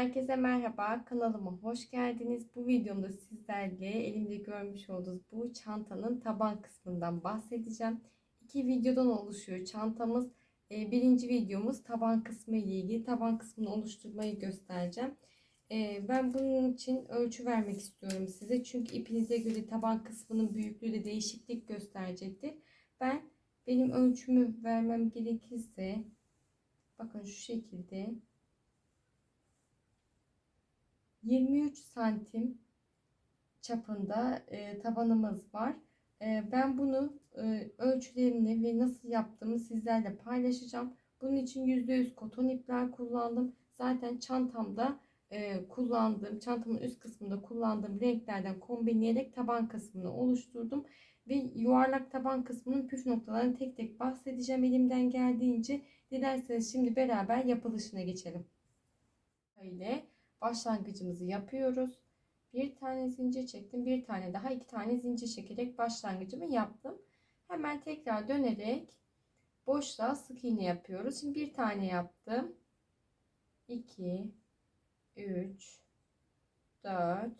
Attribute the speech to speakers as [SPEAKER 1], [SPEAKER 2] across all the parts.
[SPEAKER 1] Herkese merhaba, kanalıma hoş geldiniz. Bu videomda sizlerle elimde görmüş olduğunuz bu çantanın taban kısmından bahsedeceğim. İki videodan oluşuyor çantamız. Ee, birinci videomuz taban kısmı ile ilgili taban kısmını oluşturmayı göstereceğim. Ee, ben bunun için ölçü vermek istiyorum size. Çünkü ipinize göre taban kısmının büyüklüğü de değişiklik gösterecektir. Ben benim ölçümü vermem gerekirse bakın şu şekilde 23 santim çapında e, tabanımız var. E, ben bunu e, ölçülerini ve nasıl yaptığımı sizlerle paylaşacağım. Bunun için %100 koton ipler kullandım. Zaten çantamda e, kullandığım, çantamın üst kısmında kullandığım renklerden kombinleyerek taban kısmını oluşturdum. Ve yuvarlak taban kısmının püf noktalarını tek tek bahsedeceğim elimden geldiğince. Dilerseniz şimdi beraber yapılışına geçelim. Böyle başlangıcımızı yapıyoruz. Bir tane zincir çektim. Bir tane daha iki tane zincir çekerek başlangıcımı yaptım. Hemen tekrar dönerek boşluğa sık iğne yapıyoruz. Şimdi bir tane yaptım. 2 3 4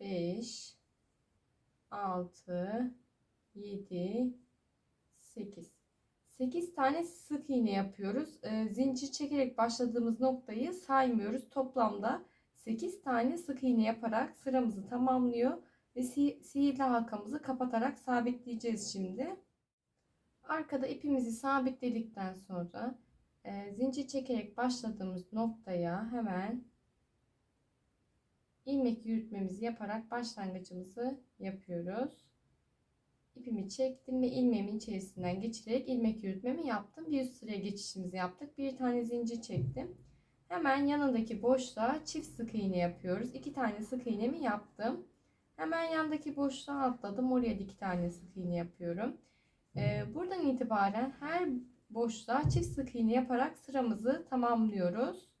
[SPEAKER 1] 5 6 7 8 8 tane sık iğne yapıyoruz. E, zincir çekerek başladığımız noktayı saymıyoruz. Toplamda 8 tane sık iğne yaparak sıramızı tamamlıyor ve si sihirli halkamızı kapatarak sabitleyeceğiz şimdi. Arkada ipimizi sabitledikten sonra e, zincir çekerek başladığımız noktaya hemen ilmek yürütmemizi yaparak başlangıcımızı yapıyoruz ipimi çektim ve ilmeğimin içerisinden geçirerek ilmek yürütmemi yaptım. Bir üst sıraya geçişimizi yaptık. Bir tane zincir çektim. Hemen yanındaki boşluğa çift sık iğne yapıyoruz. İki tane sık iğnemi yaptım. Hemen yandaki boşluğa atladım. Oraya da iki tane sık iğne yapıyorum. Ee, buradan itibaren her boşluğa çift sık iğne yaparak sıramızı tamamlıyoruz.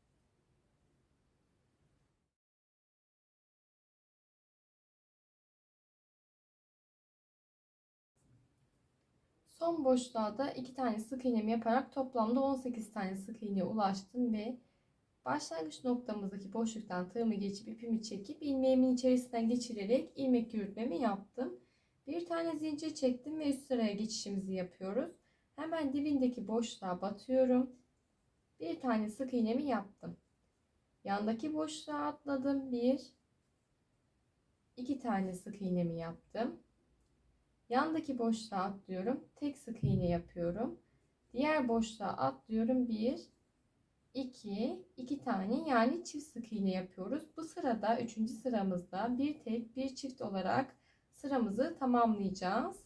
[SPEAKER 1] Son boşluğa da 2 tane sık iğnemi yaparak toplamda 18 tane sık iğneye ulaştım ve başlangıç noktamızdaki boşluktan tığımı geçip ipimi çekip ilmeğimin içerisinden geçirerek ilmek yürütmemi yaptım. Bir tane zincir çektim ve üst sıraya geçişimizi yapıyoruz. Hemen dibindeki boşluğa batıyorum. Bir tane sık iğnemi yaptım. Yandaki boşluğa atladım. Bir, iki tane sık iğnemi yaptım. Yandaki boşluğa atlıyorum. Tek sık iğne yapıyorum. Diğer boşluğa atlıyorum. 1 2 2 tane yani çift sık iğne yapıyoruz. Bu sırada 3. sıramızda bir tek bir çift olarak sıramızı tamamlayacağız.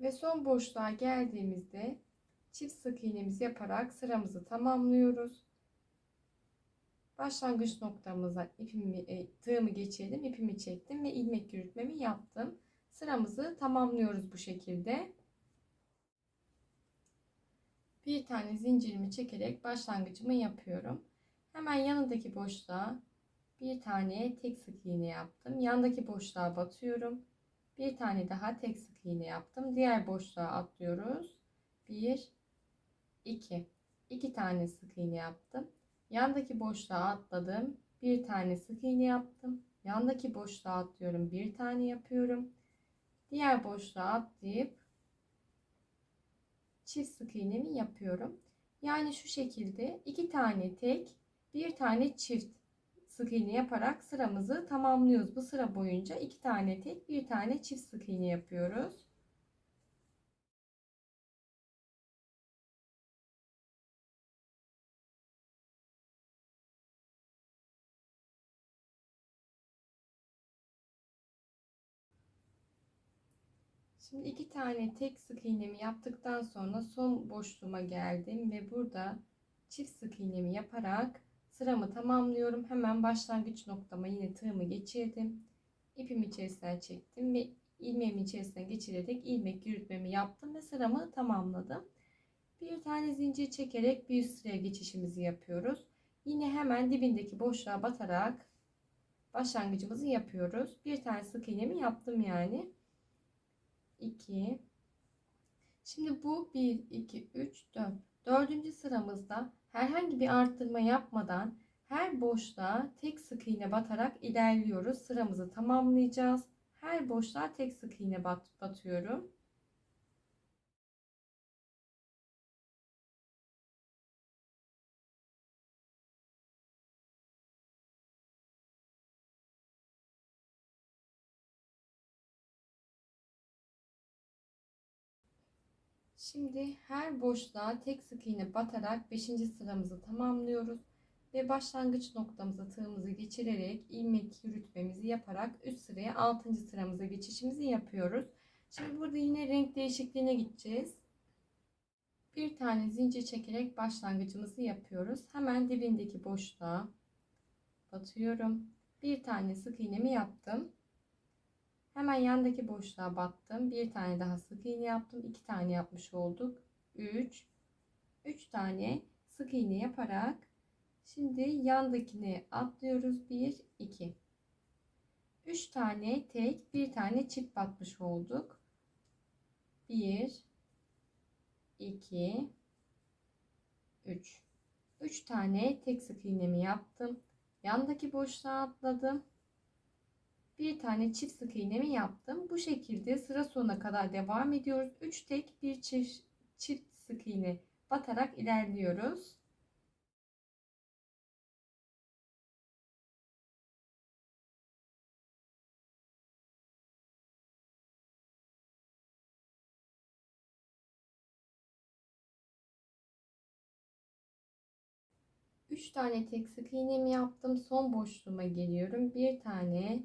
[SPEAKER 1] Ve son boşluğa geldiğimizde çift sık iğnemizi yaparak sıramızı tamamlıyoruz. Başlangıç noktamıza ipimi, e, tığımı geçirdim, ipimi çektim ve ilmek yürütmemi yaptım. Sıramızı tamamlıyoruz bu şekilde. Bir tane zincirimi çekerek başlangıcımı yapıyorum. Hemen yanındaki boşluğa bir tane tek sık iğne yaptım. Yandaki boşluğa batıyorum. Bir tane daha tek sık iğne yaptım. Diğer boşluğa atlıyoruz. 1 2 2 tane sık iğne yaptım. Yandaki boşluğa atladım. Bir tane sık iğne yaptım. Yandaki boşluğa atlıyorum. Bir tane yapıyorum. Diğer boşluğa atlayıp çift sık iğnemi yapıyorum. Yani şu şekilde iki tane tek, bir tane çift sık iğne yaparak sıramızı tamamlıyoruz. Bu sıra boyunca iki tane tek, bir tane çift sık iğne yapıyoruz. Şimdi iki tane tek sık iğnemi yaptıktan sonra son boşluğuma geldim ve burada çift sık iğnemi yaparak sıramı tamamlıyorum. Hemen başlangıç noktama yine tığımı geçirdim. İpimi içerisinden çektim ve ilmeğimi içerisinden geçirerek ilmek yürütmemi yaptım ve sıramı tamamladım. Bir tane zincir çekerek bir üst sıraya geçişimizi yapıyoruz. Yine hemen dibindeki boşluğa batarak başlangıcımızı yapıyoruz. Bir tane sık iğnemi yaptım yani. 2. Şimdi bu 1, 2, 3, 4. Dördüncü sıramızda herhangi bir arttırma yapmadan her boşluğa tek sık iğne batarak ilerliyoruz. Sıramızı tamamlayacağız. Her boşluğa tek sık iğne bat, batıyorum. Şimdi her boşluğa tek sık iğne batarak 5. sıramızı tamamlıyoruz ve başlangıç noktamıza tığımızı geçirerek ilmek yürütmemizi yaparak üst sıraya 6. sıramıza geçişimizi yapıyoruz. Şimdi burada yine renk değişikliğine gideceğiz. Bir tane zincir çekerek başlangıcımızı yapıyoruz. Hemen dibindeki boşluğa batıyorum. Bir tane sık iğnemi yaptım. Hemen yandaki boşluğa battım. Bir tane daha sık iğne yaptım. iki tane yapmış olduk. 3 3 tane sık iğne yaparak şimdi yandakini atlıyoruz. 1 2 3 tane tek, bir tane çift batmış olduk. 1 2 3 3 tane tek sık iğnemi yaptım. Yandaki boşluğa atladım bir tane çift sık iğnemi yaptım. Bu şekilde sıra sonuna kadar devam ediyoruz. 3 tek bir çift, çift sık iğne batarak ilerliyoruz. Üç tane tek sık iğnemi yaptım. Son boşluğuma geliyorum. Bir tane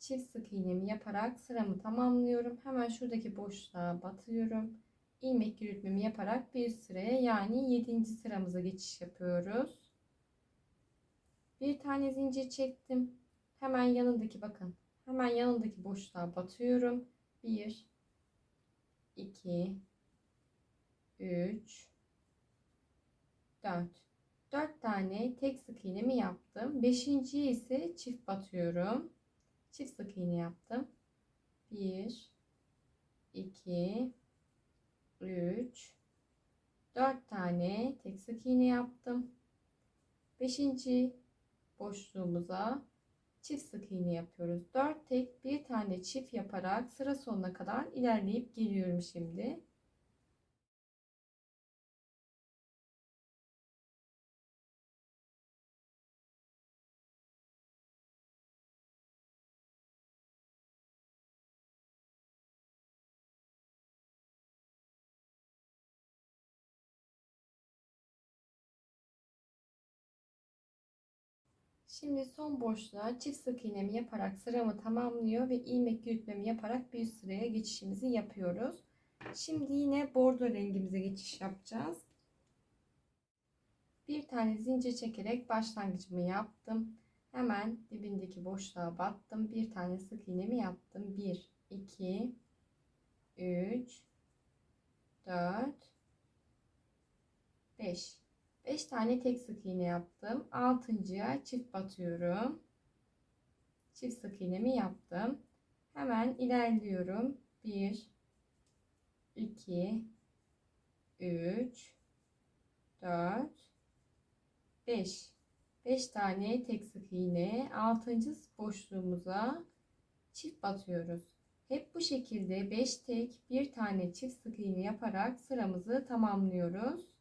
[SPEAKER 1] çift sık iğnemi yaparak sıramı tamamlıyorum. Hemen şuradaki boşluğa batıyorum. ilmek yürütmemi yaparak bir sıraya yani 7. sıramıza geçiş yapıyoruz. Bir tane zincir çektim. Hemen yanındaki bakın. Hemen yanındaki boşluğa batıyorum. 1 2 3 4 4 tane tek sık iğnemi yaptım. 5. ise çift batıyorum çift sık iğne yaptım. 1 2 3 4 tane tek sık iğne yaptım. 5. boşluğumuza çift sık iğne yapıyoruz. 4 tek bir tane çift yaparak sıra sonuna kadar ilerleyip geliyorum şimdi. Şimdi son boşluğa çift sık iğnemi yaparak sıramı tamamlıyor ve ilmek yürütmemi yaparak bir sıraya geçişimizi yapıyoruz. Şimdi yine bordo rengimize geçiş yapacağız. Bir tane zincir çekerek başlangıcımı yaptım. Hemen dibindeki boşluğa battım. Bir tane sık iğnemi yaptım. 1, 2, 3, 4, 5. 5 tane tek sık iğne yaptım. 6.ya çift batıyorum. Çift sık iğnemi yaptım. Hemen ilerliyorum. 1 2 3 4 5 5 tane tek sık iğne 6. boşluğumuza çift batıyoruz. Hep bu şekilde 5 tek bir tane çift sık iğne yaparak sıramızı tamamlıyoruz.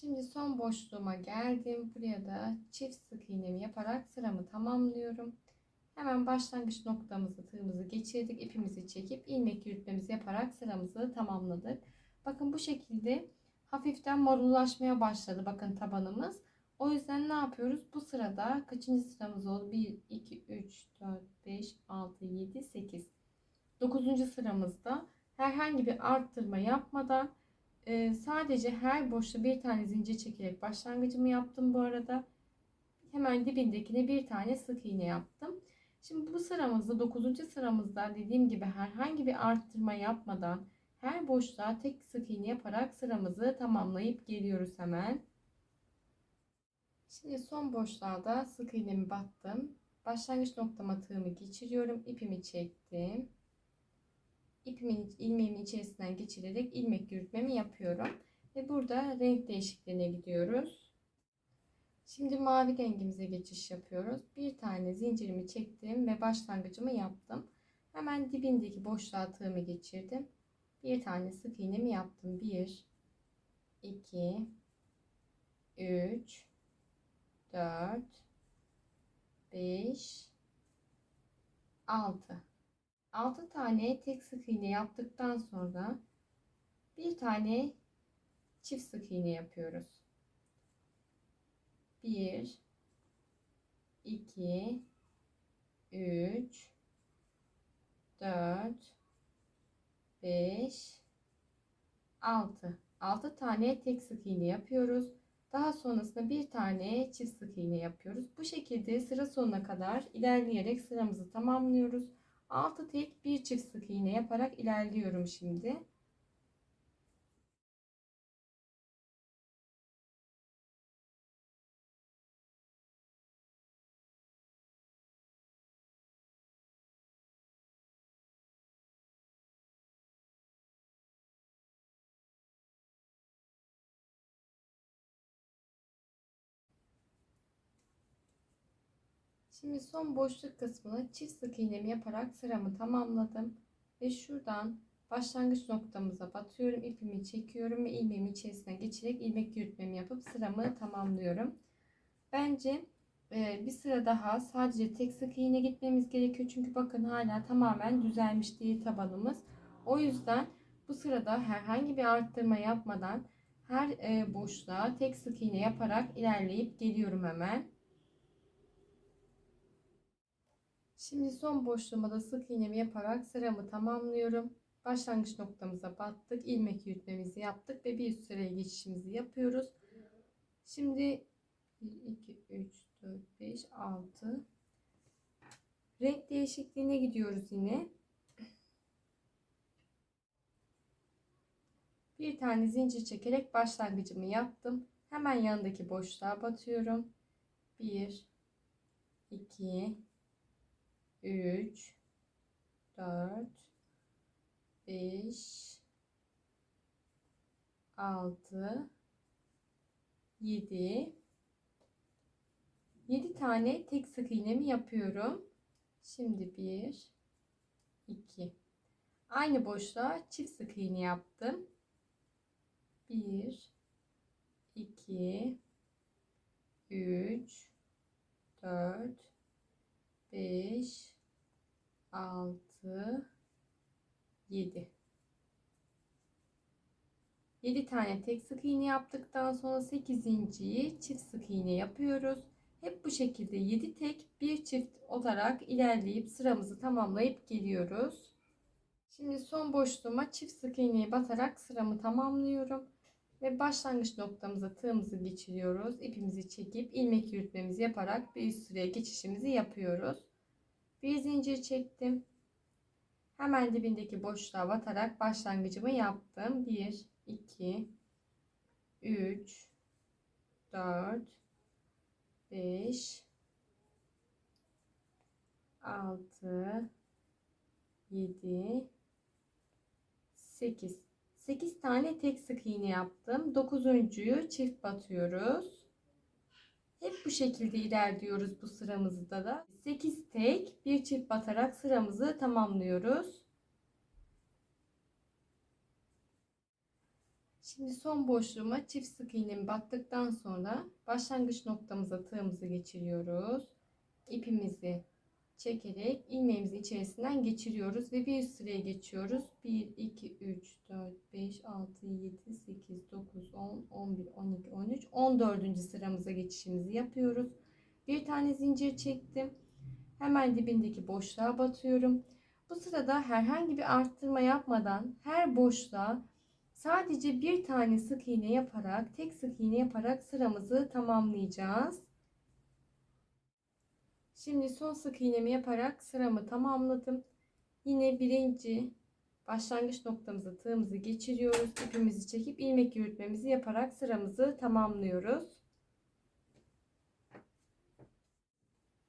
[SPEAKER 1] Şimdi son boşluğuma geldim. Buraya da çift sık iğnemi yaparak sıramı tamamlıyorum. Hemen başlangıç noktamızı tığımızı geçirdik. ipimizi çekip ilmek yürütmemizi yaparak sıramızı tamamladık. Bakın bu şekilde hafiften morullaşmaya başladı bakın tabanımız. O yüzden ne yapıyoruz? Bu sırada kaçıncı sıramız oldu? 1, 2, 3, 4, 5, 6, 7, 8. 9. sıramızda herhangi bir arttırma yapmadan e, sadece her boşta bir tane zincir çekerek başlangıcımı yaptım bu arada. Hemen dibindekine bir tane sık iğne yaptım. Şimdi bu sıramızda 9. sıramızda dediğim gibi herhangi bir arttırma yapmadan her boşluğa tek sık iğne yaparak sıramızı tamamlayıp geliyoruz hemen. Şimdi son boşluğa da sık iğnemi battım. Başlangıç noktama tığımı geçiriyorum. ipimi çektim. İpimin ilmeğimin içerisinden geçirerek ilmek yürütmemi yapıyorum. Ve burada renk değişikliğine gidiyoruz. Şimdi mavi rengimize geçiş yapıyoruz. Bir tane zincirimi çektim ve başlangıcımı yaptım. Hemen dibindeki boşluğa tığımı geçirdim. Bir tane sık iğnemi yaptım. 1 2 3 4 5 6 6 tane tek sık iğne yaptıktan sonra bir tane çift sık iğne yapıyoruz. 1 2 3 4 5 6 6 tane tek sık iğne yapıyoruz. Daha sonrasında bir tane çift sık iğne yapıyoruz. Bu şekilde sıra sonuna kadar ilerleyerek sıramızı tamamlıyoruz. 6 tek bir çift sık iğne yaparak ilerliyorum şimdi. Şimdi son boşluk kısmını çift sık iğnemi yaparak sıramı tamamladım. Ve şuradan başlangıç noktamıza batıyorum. ipimi çekiyorum ve ilmeğimi içerisine geçirerek ilmek yürütmemi yapıp sıramı tamamlıyorum. Bence e, bir sıra daha sadece tek sık iğne gitmemiz gerekiyor. Çünkü bakın hala tamamen düzelmiş değil tabanımız. O yüzden bu sırada herhangi bir arttırma yapmadan her e, boşluğa tek sık iğne yaparak ilerleyip geliyorum hemen. Şimdi son boşluğuma da sık iğnemi yaparak sıramı tamamlıyorum. Başlangıç noktamıza battık. ilmek yürütmemizi yaptık ve bir üst sıraya geçişimizi yapıyoruz. Şimdi 1, 2, 3, 4, 5, 6 renk değişikliğine gidiyoruz yine. Bir tane zincir çekerek başlangıcımı yaptım. Hemen yanındaki boşluğa batıyorum. 1 2 3 4 5 6 7 7 tane tek sık iğnemi yapıyorum. Şimdi 1 2 Aynı boşluğa çift sık iğne yaptım. 1 2 3 4 5 6 7 7 tane tek sık iğne yaptıktan sonra 8 inciyi çift sık iğne yapıyoruz. Hep bu şekilde 7 tek bir çift olarak ilerleyip sıramızı tamamlayıp geliyoruz. Şimdi son boşluğuma çift sık iğneyi batarak sıramı tamamlıyorum. Ve başlangıç noktamıza tığımızı geçiriyoruz. İpimizi çekip ilmek yürütmemizi yaparak bir üst sıraya geçişimizi yapıyoruz. Bir zincir çektim. Hemen dibindeki boşluğa batarak başlangıcımı yaptım. 1, 2, 3, 4, 5, 6, 7, 8. 8 tane tek sık iğne yaptım. 9.yu çift batıyoruz. Hep bu şekilde ilerliyoruz bu sıramızda da. 8 tek bir çift batarak sıramızı tamamlıyoruz. Şimdi son boşluğuma çift sık iğnemi battıktan sonra başlangıç noktamıza tığımızı geçiriyoruz. İpimizi çekerek ilmeğimizi içerisinden geçiriyoruz ve bir sıraya geçiyoruz. 1, 2, 3, 4, 5, 6, 7, 8, 9, 10, 11, 12, 13, 14. sıramıza geçişimizi yapıyoruz. Bir tane zincir çektim. Hemen dibindeki boşluğa batıyorum. Bu sırada herhangi bir arttırma yapmadan her boşluğa sadece bir tane sık iğne yaparak, tek sık iğne yaparak sıramızı tamamlayacağız. Şimdi son sık iğnemi yaparak sıramı tamamladım. Yine birinci başlangıç noktamıza tığımızı geçiriyoruz. İpimizi çekip ilmek yürütmemizi yaparak sıramızı tamamlıyoruz.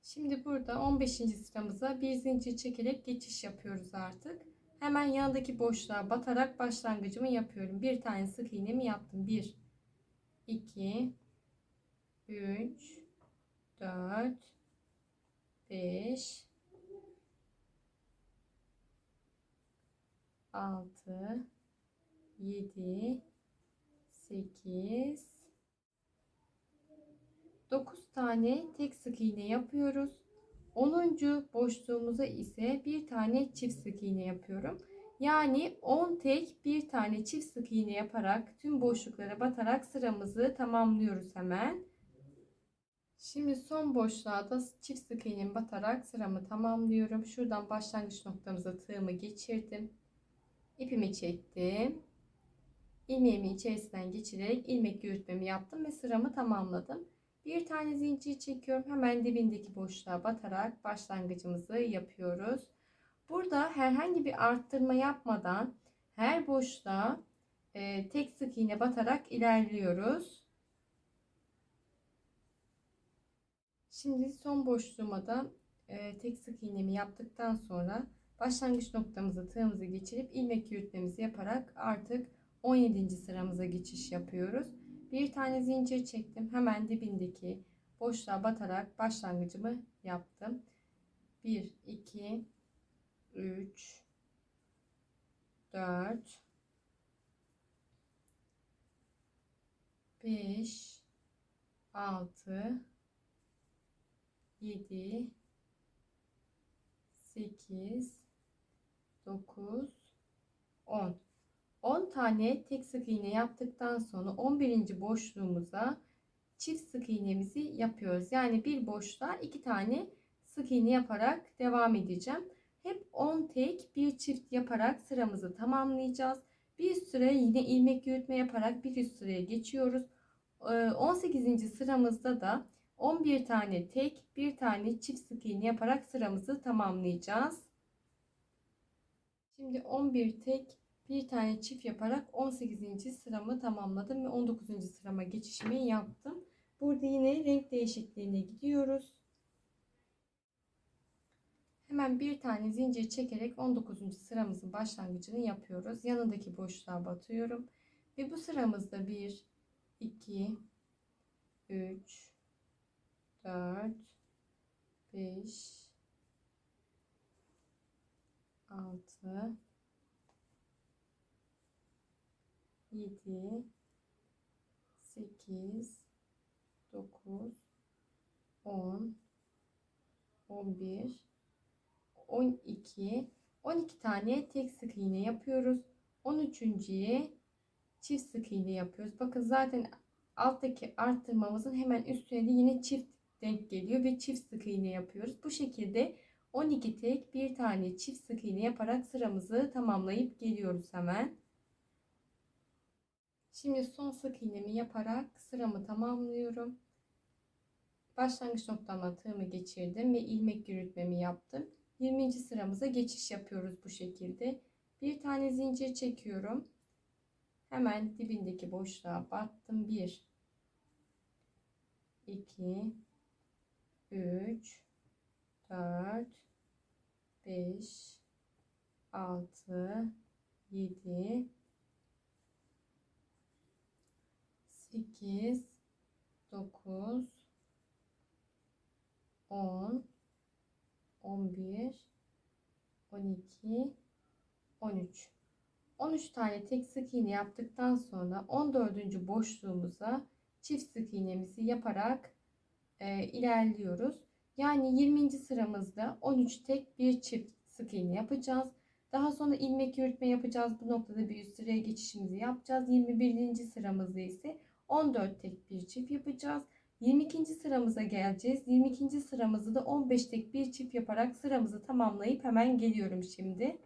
[SPEAKER 1] Şimdi burada 15. sıramıza bir zincir çekerek geçiş yapıyoruz artık. Hemen yanındaki boşluğa batarak başlangıcımı yapıyorum. Bir tane sık iğnemi yaptım. 1 2 3 4 5 6 7 8 9 tane tek sık iğne yapıyoruz. 10. boşluğumuza ise bir tane çift sık iğne yapıyorum. Yani 10 tek bir tane çift sık iğne yaparak tüm boşluklara batarak sıramızı tamamlıyoruz hemen. Şimdi son boşluğa da çift sık iğnemi batarak sıramı tamamlıyorum. Şuradan başlangıç noktamıza tığımı geçirdim. İpimi çektim. İlmeğimi içerisinden geçirerek ilmek yürütmemi yaptım ve sıramı tamamladım. Bir tane zincir çekiyorum. Hemen dibindeki boşluğa batarak başlangıcımızı yapıyoruz. Burada herhangi bir arttırma yapmadan her boşluğa e, tek sık iğne batarak ilerliyoruz. Şimdi son boşluğuma da e, tek sık iğnemi yaptıktan sonra başlangıç noktamızı tığımızı geçirip ilmek yürütmemizi yaparak artık 17. sıramıza geçiş yapıyoruz. Bir tane zincir çektim. Hemen dibindeki boşluğa batarak başlangıcımı yaptım. 1 2 3 4 5 6 7 8 9 10 10 tane tek sık iğne yaptıktan sonra 11. boşluğumuza çift sık iğnemizi yapıyoruz. Yani bir boşluğa iki tane sık iğne yaparak devam edeceğim. Hep 10 tek bir çift yaparak sıramızı tamamlayacağız. Bir süre yine ilmek yürütme yaparak bir üst sıraya geçiyoruz. 18. Ee, sıramızda da 11 tane tek bir tane çift sık iğne yaparak sıramızı tamamlayacağız. Şimdi 11 tek bir tane çift yaparak 18. sıramı tamamladım ve 19. sırama geçişimi yaptım. Burada yine renk değişikliğine gidiyoruz. Hemen bir tane zincir çekerek 19. sıramızın başlangıcını yapıyoruz. Yanındaki boşluğa batıyorum. Ve bu sıramızda 1, 2, 3, 4, 5, 6, 7, 8, 9, 10, 11, 12, 12 tane tek sık iğne yapıyoruz. 13.ye çift sık iğne yapıyoruz. Bakın zaten alttaki arttırmamızın hemen üstüne de yine çift denk geliyor ve çift sık iğne yapıyoruz. Bu şekilde 12 tek bir tane çift sık iğne yaparak sıramızı tamamlayıp geliyoruz hemen. Şimdi son sık iğnemi yaparak sıramı tamamlıyorum. Başlangıç noktama tığımı geçirdim ve ilmek yürütmemi yaptım. 20. sıramıza geçiş yapıyoruz bu şekilde. Bir tane zincir çekiyorum. Hemen dibindeki boşluğa battım. 1 2 3 4 5 6 7 8 9 10 11 12 13 13 tane tek sık iğne yaptıktan sonra 14. boşluğumuza çift sık iğnemizi yaparak e, ilerliyoruz. Yani 20. sıramızda 13 tek bir çift sık iğne yapacağız. Daha sonra ilmek yürütme yapacağız. Bu noktada bir üst sıraya geçişimizi yapacağız. 21. sıramızda ise 14 tek bir çift yapacağız. 22. sıramıza geleceğiz. 22. sıramızı da 15 tek bir çift yaparak sıramızı tamamlayıp hemen geliyorum şimdi.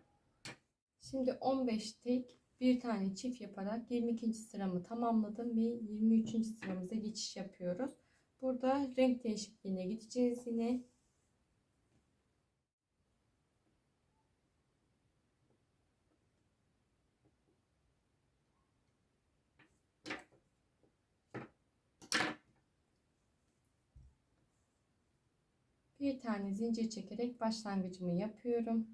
[SPEAKER 1] Şimdi 15 tek bir tane çift yaparak 22. sıramı tamamladım ve 23. sıramıza geçiş yapıyoruz. Burada renk değişikliğine gideceğiz yine. Bir tane zincir çekerek başlangıcımı yapıyorum.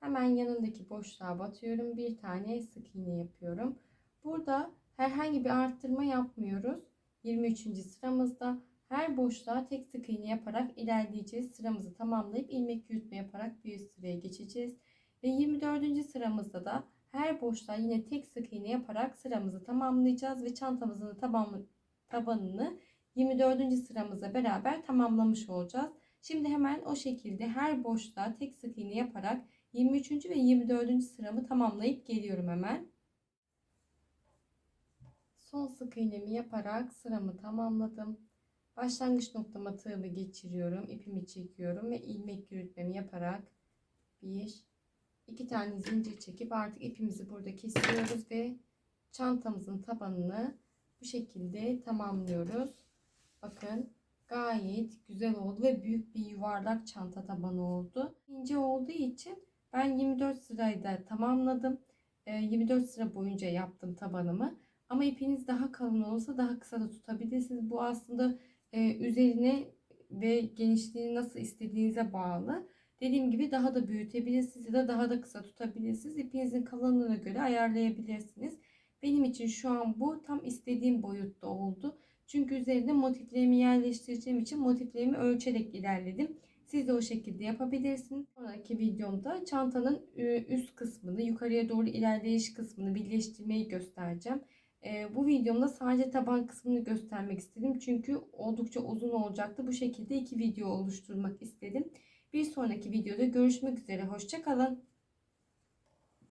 [SPEAKER 1] Hemen yanındaki boşluğa batıyorum. Bir tane sık iğne yapıyorum. Burada herhangi bir arttırma yapmıyoruz. 23. sıramızda her boşluğa tek sık iğne yaparak ilerleyeceğiz. Sıramızı tamamlayıp ilmek yürütme yaparak bir üst sıraya geçeceğiz. Ve 24. sıramızda da her boşluğa yine tek sık iğne yaparak sıramızı tamamlayacağız ve çantamızın taban, tabanını 24. sıramızla beraber tamamlamış olacağız. Şimdi hemen o şekilde her boşluğa tek sık iğne yaparak 23. ve 24. sıramı tamamlayıp geliyorum hemen. Son sık iğnemi yaparak sıramı tamamladım. Başlangıç noktama tığımı geçiriyorum. ipimi çekiyorum ve ilmek yürütmemi yaparak bir, iki tane zincir çekip artık ipimizi burada kesiyoruz ve çantamızın tabanını bu şekilde tamamlıyoruz. Bakın gayet güzel oldu ve büyük bir yuvarlak çanta tabanı oldu. İnce olduğu için ben 24 sırayı da tamamladım. 24 Ee, sıra boyunca yaptım tabanımı. Ama ipiniz daha kalın olsa daha kısa da tutabilirsiniz. Bu aslında e, üzerine ve genişliğini nasıl istediğinize bağlı. Dediğim gibi daha da büyütebilirsiniz ya da daha da kısa tutabilirsiniz. İpinizin kalınlığına göre ayarlayabilirsiniz. Benim için şu an bu tam istediğim boyutta oldu. Çünkü üzerine motiflerimi yerleştireceğim için motiflerimi ölçerek ilerledim. Siz de o şekilde yapabilirsiniz. Sonraki videomda çantanın üst kısmını, yukarıya doğru ilerleyiş kısmını birleştirmeyi göstereceğim. E, bu videomda sadece taban kısmını göstermek istedim. Çünkü oldukça uzun olacaktı. Bu şekilde iki video oluşturmak istedim. Bir sonraki videoda görüşmek üzere. Hoşçakalın.